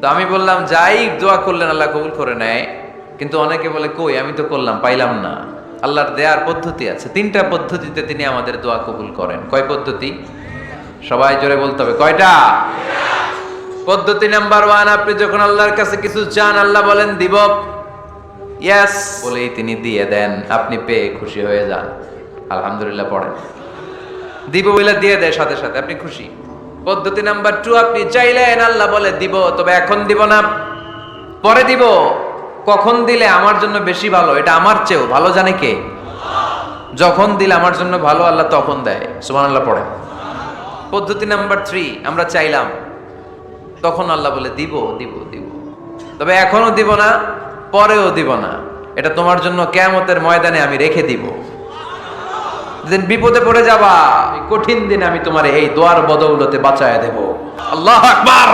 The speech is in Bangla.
তো আমি বললাম, যাই দোয়া করলেন, আল্লাহ কবুল করে নেয়। কিন্তু অনেকে বলে, কই, আমি তো করলাম, পাইলাম না। আল্লাহর দেয়ার পদ্ধতি আছে। তিনটা পদ্ধতিতে তিনি আমাদের দোয়া কবুল করেন। কয় পদ্ধতি? সবাই জোরে বলতে হবে, কয়টা? পদ্ধতি নাম্বার ওয়ান, আপনি যখন আল্লাহর কাছে কিছু চান, আল্লাহ বলেন, দিব। ইয়াস, বলেই তিনি দিয়ে দেন। আপনি পেয়ে খুশি হয়ে যান। আলহামদুলিল্লাহ, পড়েন। দিব বলে দিয়ে দেয় সাথে সাথে, আপনি খুশি। পদ্ধতি নাম্বার টু আপনি চাইলেন আল্লাহ বলে দিব, তবে এখন দিব না। পরে দিব, কখন দিলে আমার জন্য বেশি ভালো? এটা আমার চেয়েও ভালো, জানে কে? যখন দিলে আমার জন্য ভালো, আল্লাহ তখন দেয়। সুমান আল্লাহ পড়ে পদ্ধতি নাম্বার থ্রি আমরা চাইলাম, তখন আল্লাহ বলে দিব দিব দিব। তবে এখনও দিব না, পরেও দিব না। এটা তোমার জন্য কেয়ামতের ময়দানে আমি রেখে দিব। যেদিন বিপদে পড়ে যাবা। কঠিন দিন আমি তোমার এই দোয়ার বদৌলতে বাঁচায় দেবো। আল্লাহ আকবার।